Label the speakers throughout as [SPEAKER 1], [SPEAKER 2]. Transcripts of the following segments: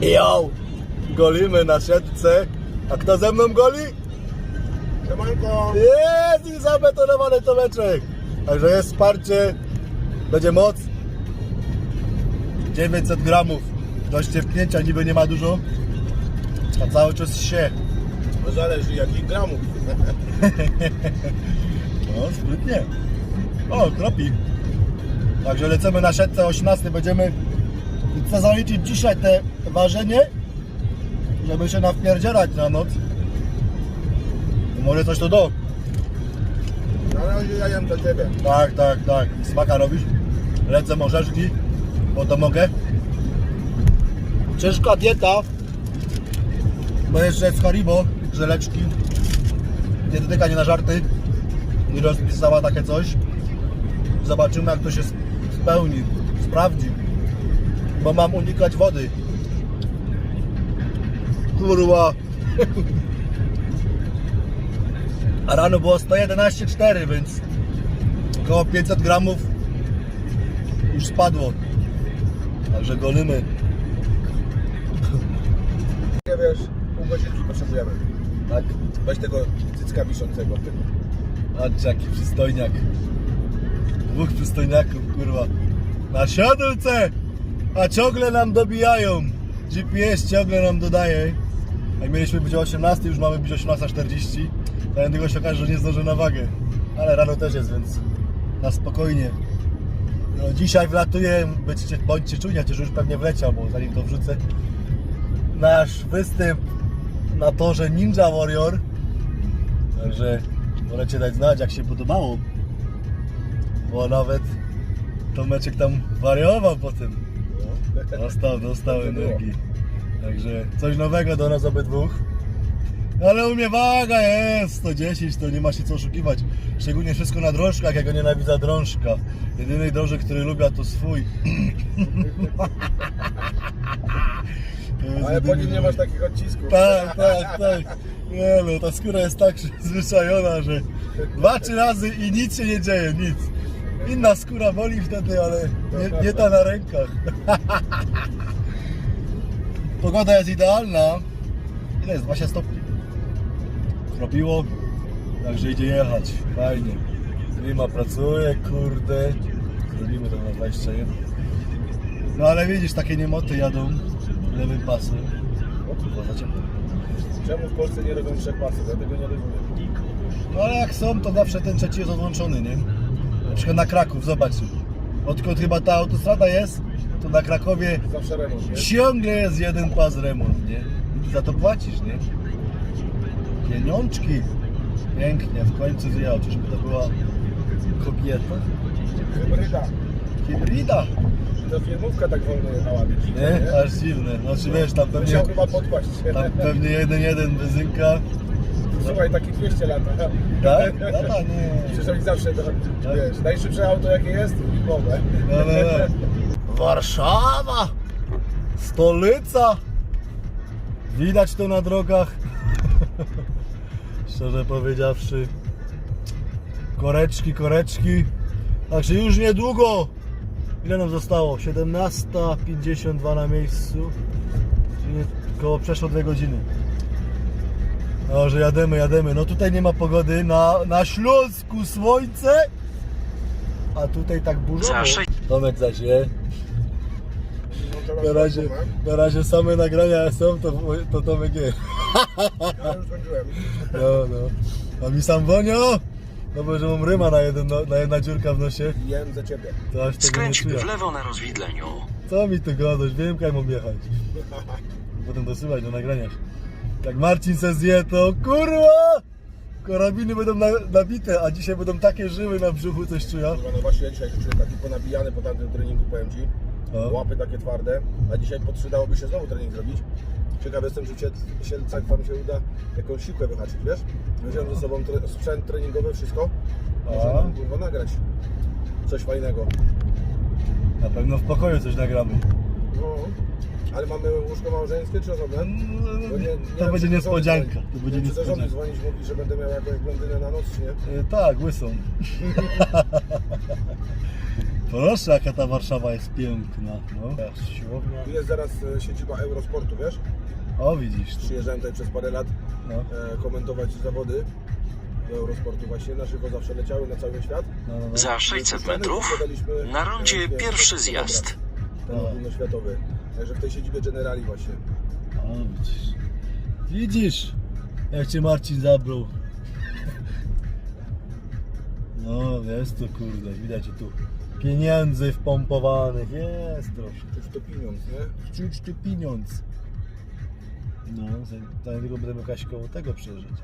[SPEAKER 1] Jo! Golimy na siatce. A kto ze mną goli?
[SPEAKER 2] Siemanko!
[SPEAKER 1] Jest i zabetonowany Tomeczek. Także jest wsparcie. Będzie moc. 900 gramów. Do ściepnięcia niby nie ma dużo. A cały czas się.
[SPEAKER 2] No zależy jakich gramów.
[SPEAKER 1] No, sprytnie. O, kropi. Także lecimy na siatce 18. Będziemy chcę zaliczyć dzisiaj te ważenie, żeby się nawpierdzielać na noc. Może coś to do.
[SPEAKER 2] Na razie ja jem dla ciebie.
[SPEAKER 1] Tak, tak, tak. Smaka robisz? Lecę orzeszki, bo to mogę. Ciężka dieta, bo jeszcze jest Haribo, żeleczki. Dietetyka nie na żarty. Mi rozpisała takie coś. Zobaczymy jak to się spełni, sprawdzi. Bo mam unikać wody. Kurwa. A rano było 111,4, więc około 500 gramów już spadło. Także golimy.
[SPEAKER 2] Nie wiesz, pół godzinki potrzebujemy.
[SPEAKER 1] Tak?
[SPEAKER 2] Weź tego cycka wiszącego.
[SPEAKER 1] Patrz jaki przystojniak. Dwóch przystojniaków, kurwa. Na siodłce! A ciągle nam dobijają. GPS ciągle nam dodaje. Jak mieliśmy być o 18, już mamy być 18.40. To tylko się okaże, że nie zdążę na wagę. Ale rano też jest, więc na spokojnie. No, dzisiaj wlatuję, bądźcie, bądźcie czujni, chociaż już pewnie wleciał, bo zanim to wrzucę. Nasz występ na torze Ninja Warrior. Także możecie dać znać, jak się podobało. Bo nawet Tomeczek tam wariował po tym. Dostał, dostał energii. Także coś nowego do nas obydwóch. Ale u mnie waga jest 110, to nie ma się co oszukiwać. Szczególnie wszystko na drążkach, ja go nienawidzę drążka. Jedyny drążek, który lubię to swój. To
[SPEAKER 2] Ale po nim nie masz takich odcisków.
[SPEAKER 1] tak, tak, tak. Nie no, ta skóra jest tak przyzwyczajona, że dwa, trzy razy i nic się nie dzieje, nic. Inna skóra boli wtedy, ale nie, nie ta na rękach. Pogoda jest idealna. Ile jest? 20 stopni. Kropiło, także idzie jechać. Fajnie. Klima pracuje, kurde. Zrobimy to na 21. No ale widzisz, takie niemoty jadą lewym pasem. O kurwa, za ciepło.
[SPEAKER 2] Czemu w Polsce nie robią trzech pasów? Ja tego nie rozumiem.
[SPEAKER 1] No ale jak są, to zawsze ten trzeci jest odłączony, nie? Na przykład na Kraków, zobacz. Odkąd chyba ta autostrada jest, to na Krakowie
[SPEAKER 2] Zawsze remont, nie?
[SPEAKER 1] ciągle jest jeden pas remont, nie? I ty za to płacisz, nie? Pieniążki. Pięknie, w końcu wyjechał. Czyżby to była kobieta?
[SPEAKER 2] Hybryda.
[SPEAKER 1] Hybryda,
[SPEAKER 2] To filmówka tak wolno jechała,
[SPEAKER 1] nie?
[SPEAKER 2] nie?
[SPEAKER 1] Aż dziwne. Znaczy wiesz, tam pewnie,
[SPEAKER 2] Musiał chyba podpaść.
[SPEAKER 1] tam pewnie jeden, jeden benzynka.
[SPEAKER 2] Słuchaj, taki 200 lat.
[SPEAKER 1] Tak? Lata nie.
[SPEAKER 2] Przecież oni zawsze, to, wiesz, najszybsze auto jakie jest, filmowe.
[SPEAKER 1] No, no, no. Warszawa! Stolica! Widać to na drogach. Szczerze powiedziawszy. Koreczki, koreczki. Także już niedługo. Ile nam zostało? 17.52 na miejscu. Czyli około przeszło 2 godziny. No, że jademy, jademy. No tutaj nie ma pogody. Na, na Śląsku słońce. A tutaj tak burzowo. Tomek zaś je.
[SPEAKER 2] No,
[SPEAKER 1] Na razie, na razie same nagrania są, to, to Tomek je.
[SPEAKER 2] Ja już skończyłem.
[SPEAKER 1] No, no. A mi sam wonio? No bo że mam ryma na, jeden, no- na jedna dziurka w nosie,
[SPEAKER 2] Jem za ciebie.
[SPEAKER 1] to aż tego nie
[SPEAKER 3] Skręć
[SPEAKER 1] czuję.
[SPEAKER 3] w lewo na rozwidleniu.
[SPEAKER 1] Co mi tu gadasz? Wiem, jak mam jechać. Potem dosyłać do nagrania. Jak Marcin se zje, to kurwa! Karabiny będą na, nabite, a dzisiaj będą takie żyły na brzuchu, coś czuję.
[SPEAKER 2] Kurwa, no właśnie ja dzisiaj czuję taki ponabijany po tamtym treningu, powiem Ci.
[SPEAKER 1] No.
[SPEAKER 2] Łapy takie twarde, a dzisiaj poprzydałoby się znowu trening zrobić. Ciekaw jestem, czy się, tak Wam się uda jakąś siłkę wyhaczyć, wiesz? Wziąłem ze sobą tre, sprzęt treningowy, wszystko. Może
[SPEAKER 1] A.
[SPEAKER 2] nam kurwa nagrać coś fajnego.
[SPEAKER 1] Na pewno w pokoju coś nagramy.
[SPEAKER 2] No, ale mamy łóżko małżeńskie czy osobne? Bo nie- nie
[SPEAKER 1] To
[SPEAKER 2] wiem,
[SPEAKER 1] będzie
[SPEAKER 2] czy do żony
[SPEAKER 1] niespodzianka. To
[SPEAKER 2] Nie
[SPEAKER 1] będzie
[SPEAKER 2] wiem, czy do żony
[SPEAKER 1] niespodzianka.
[SPEAKER 2] dzwonić mówi, że będę miał jakąś blondynę na noc, czy nie?
[SPEAKER 1] E, Tak, łysą. Proszę, jaka ta Warszawa jest piękna. No. Siłownia.
[SPEAKER 2] Tu jest zaraz e, siedziba Eurosportu, wiesz?
[SPEAKER 1] O, widzisz. tu.
[SPEAKER 2] Przyjeżdżałem tutaj przez parę lat
[SPEAKER 1] No,
[SPEAKER 2] e, komentować zawody do Eurosportu właśnie. Na żywo zawsze leciały na cały świat.
[SPEAKER 1] no, no, no.
[SPEAKER 3] Za 600
[SPEAKER 2] Stany
[SPEAKER 3] metrów na rondzie pierwszy zjazd.
[SPEAKER 2] Ten ogólnoświatowy. Także w tej siedzibie Generali właśnie.
[SPEAKER 1] Widzisz. Widzisz, jak cię Marcin zabrał. No, jest tu kurde, widać tu pieniędzy wpompowanych, jest troszkę.
[SPEAKER 2] Już to pieniądz, nie?
[SPEAKER 1] Czuć tu pieniądz. No, niedługo będziemy jakaś koło tego przeżyć.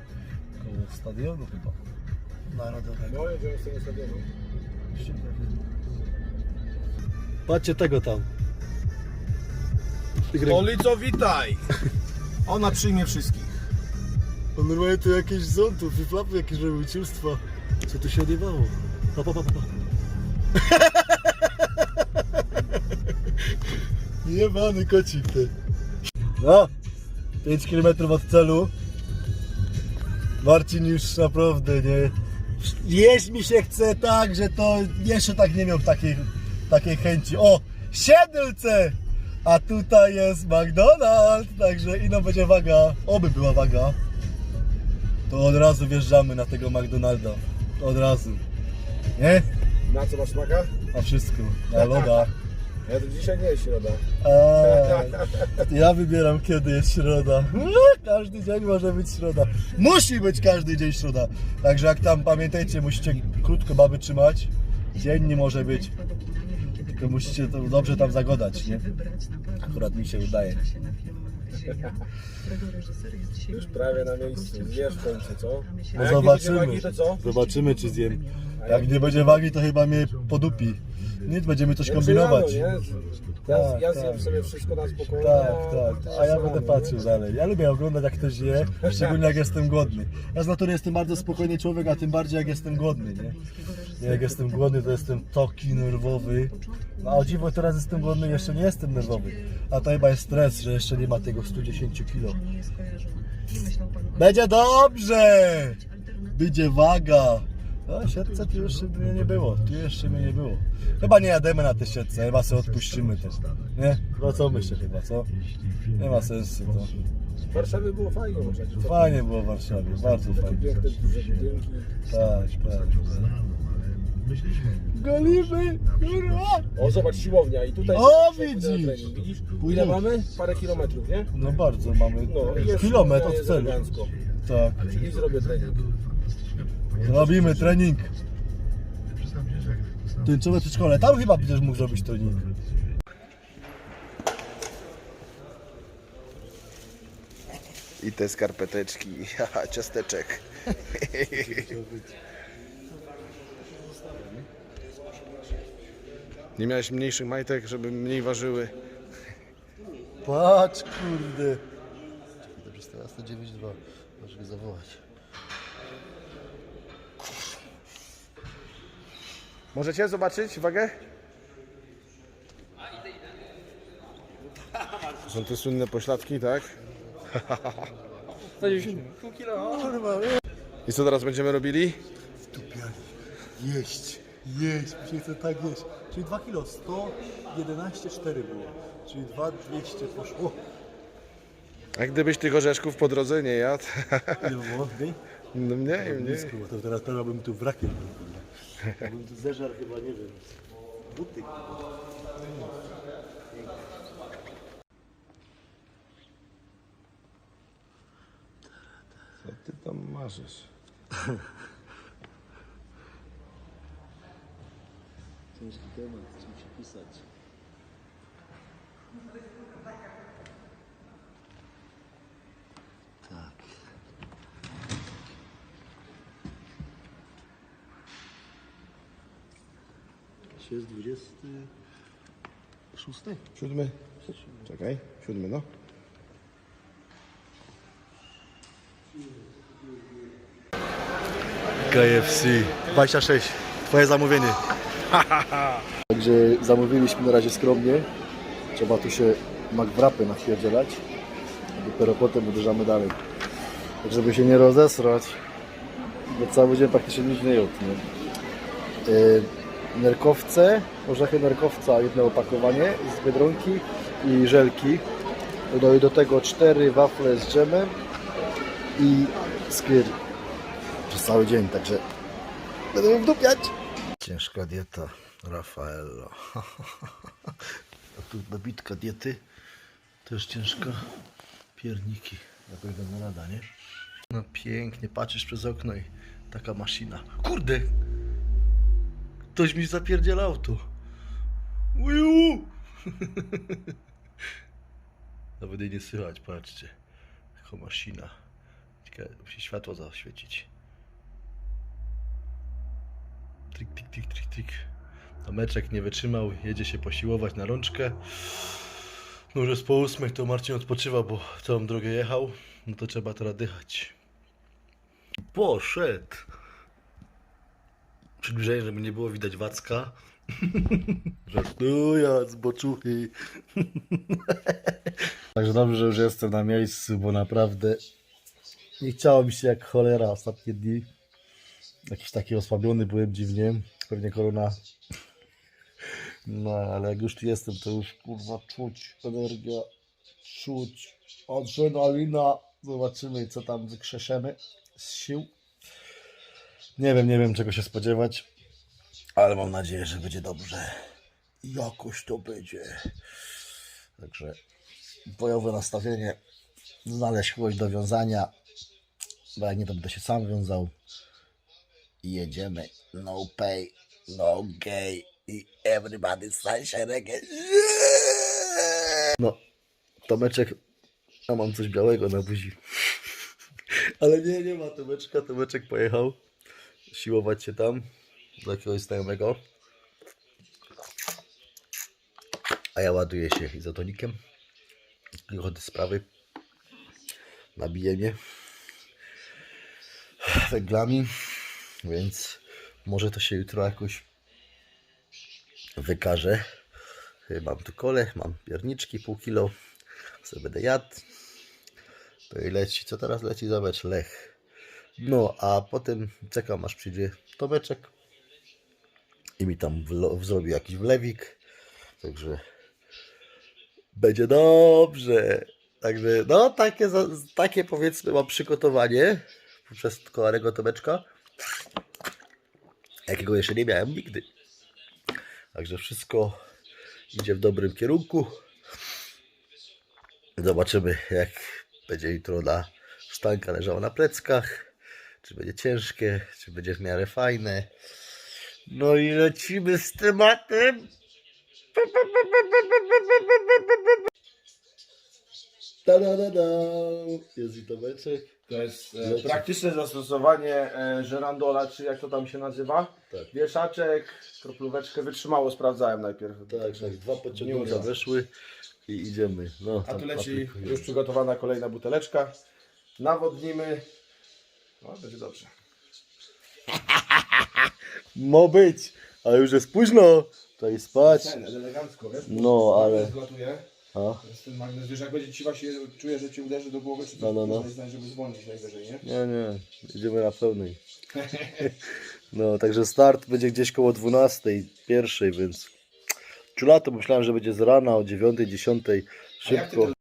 [SPEAKER 1] Koło stadionu chyba. Narodowego.
[SPEAKER 2] No, jedziemy z tego stadionu.
[SPEAKER 1] Patrzcie tego tam.
[SPEAKER 2] Stolico, witaj! Ona przyjmie wszystkich.
[SPEAKER 1] On normalnie tu jakieś zątów, flapy jakieś robił ciulstwa. Co tu się odjebało? Pa, pa, pa, pa. pa. Jebany kocik ty. No, 5 km od celu. Marcin już naprawdę nie... Jeść mi się chce tak, że to jeszcze tak nie miał takiej, takiej chęci. O, siedlce! A tutaj jest McDonald's, także ino będzie waga, oby była waga to od razu wjeżdżamy na tego McDonalda. Od razu. Nie?
[SPEAKER 2] Na co masz smaka?
[SPEAKER 1] A wszystko. Na loda.
[SPEAKER 2] Ja to dzisiaj nie jest środa.
[SPEAKER 1] Eee, ja wybieram kiedy jest środa. Każdy dzień może być środa. Musi być każdy dzień środa. Także jak tam pamiętajcie, musicie krótko baby trzymać. Dzień nie może być. Tylko musicie to dobrze tam zagodać, nie? Akurat mi się udaje.
[SPEAKER 2] Już prawie na miejscu. Zjesz w końcu, co?
[SPEAKER 1] No
[SPEAKER 2] jak nie będzie
[SPEAKER 1] zobaczymy.
[SPEAKER 2] wagi, to co?
[SPEAKER 1] Zobaczymy czy zjem. Jak nie będzie wagi, to chyba mnie podupi. Nic, będziemy coś kombinować.
[SPEAKER 2] nie? Ja,
[SPEAKER 1] Tak,
[SPEAKER 2] ja
[SPEAKER 1] tak.
[SPEAKER 2] zjem sobie wszystko na spokojnie.
[SPEAKER 1] Tak,
[SPEAKER 2] a-
[SPEAKER 1] tak. A ja będę patrzył dalej. Ja lubię oglądać jak ktoś je, szczególnie jak jestem głodny. Ja z natury jestem bardzo spokojny człowiek, a tym bardziej jak jestem głodny, nie? Ja Jak jestem głodny, to jestem taki nerwowy. No, a o dziwo teraz jestem głodny, jeszcze nie jestem nerwowy. A to chyba jest stres, że jeszcze nie ma tego 110 kg. Będzie dobrze! Będzie waga! No, siatce tu jeszcze mnie nie było, tu jeszcze mnie nie było. Chyba nie jademy na te siatce, chyba sobie odpuścimy to. Nie? No co myślę chyba, co? Nie ma sensu to.
[SPEAKER 2] W Warszawie było fajnie, można?
[SPEAKER 1] Fajnie było w Warszawie, bardzo
[SPEAKER 2] Takie
[SPEAKER 1] fajnie.
[SPEAKER 2] piękne duże budynki.
[SPEAKER 1] Tak, tak. Golimy, kurwa!
[SPEAKER 2] O, zobacz, siłownia i tutaj...
[SPEAKER 1] O, widzisz!
[SPEAKER 2] pójdę na trening, Widzisz? Ile mamy? Parę kilometrów, nie?
[SPEAKER 1] No bardzo mamy,
[SPEAKER 2] No, jest
[SPEAKER 1] kilometr od
[SPEAKER 2] jest
[SPEAKER 1] celu.
[SPEAKER 2] elegancko.
[SPEAKER 1] Tak,
[SPEAKER 2] Czyli zrobię trening.
[SPEAKER 1] Robimy trening. Tęczowe przedszkole, tam chyba będziesz mógł zrobić trening.
[SPEAKER 4] I te skarpeteczki, haha, ciasteczek. Nie miałeś mniejszych majtek, żeby mniej ważyły?
[SPEAKER 1] Patrz, kurde.
[SPEAKER 5] To przez teraz to 9-2. Możesz go zawołać.
[SPEAKER 4] Możecie zobaczyć wagę? Są te słynne pośladki, tak? I co teraz będziemy robili?
[SPEAKER 1] Jeść, jeść, mi się chce tak jeść. Czyli 2 kilo, 111,4 było. Czyli 2,200 poszło.
[SPEAKER 4] A gdybyś tych orzeszków po drodze nie jadł?
[SPEAKER 1] Ile było? Mniej?
[SPEAKER 4] No mniej, mniej.
[SPEAKER 1] Blisko, bo to teraz bym tu wrakiem był. Bym tu zeżar chyba, nie wiem, buty.
[SPEAKER 4] Co ty tam marzysz?
[SPEAKER 1] Ciężki temat, czym się pisać. Dzisiaj jest 26.
[SPEAKER 4] Siódmy? Czekaj, siódmy no.
[SPEAKER 1] KFC 26. Twoje zamówienie. Także zamówiliśmy na razie skromnie. Trzeba tu się McWrapy nachwierdzielać. Dopiero potem uderzamy dalej. Tak żeby się nie rozesrać. Bo cały dzień praktycznie nic nie jadł. Nerkowce, orzechy nerkowca, jedno opakowanie z Biedronki i żelki. Dodaję do tego cztery wafle z dżemem i skyr przez cały dzień, także będę mógł wdupiać. Ciężka dieta Raffaello. A tu dobitka diety też ciężka. Pierniki, jakoś nada, nie? No pięknie, patrzysz przez okno i taka maszyna. Kurde! Ktoś mi zapierdzielał tu. Uju! Nawet jej nie słychać, patrzcie. Taka maszyna. Musi światło zaświecić. Trik, trik, trik, trik, trik. Tomeczek nie wytrzymał, jedzie się posiłować na rączkę. No już po ósmej, to Marcin odpoczywa, bo całą drogę jechał. No to trzeba teraz dychać. Poszedł. Przybliżenie, żeby nie było widać Wacka. Żartuję, zboczuchy. Także dobrze, że już jestem na miejscu, bo naprawdę nie chciało mi się jak cholera ostatnie dni. Jakiś taki osłabiony byłem dziwnie. Pewnie korona. No, ale jak już tu jestem, to już kurwa czuć energia, czuć adrenalina. Zobaczymy, co tam wykrzeszemy z sił. Nie wiem, nie wiem, czego się spodziewać, ale mam nadzieję, że będzie dobrze. Jakoś to będzie. Także bojowe nastawienie, znaleźć kogoś do wiązania, bo jak nie, to będę się sam wiązał. I jedziemy. No pay, no gay i everybody sunshine again. No, Tomeczek, ja mam coś białego na buzi. Ale nie, nie ma Tomeczka. Tomeczek pojechał siłować się tam do jakiegoś znajomego. A ja ładuję się izotonikiem. Wychodzę z sprawy. Nabiję mnie węglami, więc może to się jutro jakoś wykaże. Mam tu kole, mam pierniczki, pół kilo. Sobie będę jadł. To i leci. Co teraz leci? Zobacz, Lech. No, a potem czekam aż przyjdzie Tomeczek i mi tam zrobi jakiś wlewik. Także będzie dobrze. Także no, takie, takie powiedzmy mam przygotowanie przez kolarego Tomeczka, jakiego jeszcze nie miałem nigdy. Także wszystko idzie w dobrym kierunku. Zobaczymy, jak będzie jutro na sztanka leżała na pleckach. Czy będzie ciężkie, czy będzie w miarę fajne. No i lecimy z tematem. Da, da, da, da. Jest i Tomeczek.
[SPEAKER 2] To jest e, praktyczne zastosowanie e, żerandola, czy jak to tam się nazywa.
[SPEAKER 1] Tak.
[SPEAKER 2] Wieszaczek, kroplóweczkę wytrzymało, sprawdzałem najpierw.
[SPEAKER 1] Tak, tak, dwa
[SPEAKER 2] Nie
[SPEAKER 1] pociągnięcia
[SPEAKER 2] uda.
[SPEAKER 1] weszły i idziemy. No,
[SPEAKER 2] A
[SPEAKER 1] tam
[SPEAKER 2] tu leci już przygotowana kolejna buteleczka. Nawodnimy. No, będzie dobrze.
[SPEAKER 1] Mo być, ale już jest późno. Trzeba spać.
[SPEAKER 2] Ten, elegancko, wiesz?
[SPEAKER 1] No, ale-
[SPEAKER 2] Zlatuje.
[SPEAKER 1] A?
[SPEAKER 2] Ten magnes, wiesz, jak będzie ci właśnie czuje, że ci uderzy do głowy, czy
[SPEAKER 1] No, no, no.
[SPEAKER 2] znać, żeby zwolnić najwyżej, nie?
[SPEAKER 1] Nie, nie, idziemy na pełnej. No, także start będzie gdzieś koło 12, pierwszej, więc ciulato myślałem, że będzie z rana o 9, 10,
[SPEAKER 2] A jak ty
[SPEAKER 1] szybko.
[SPEAKER 2] to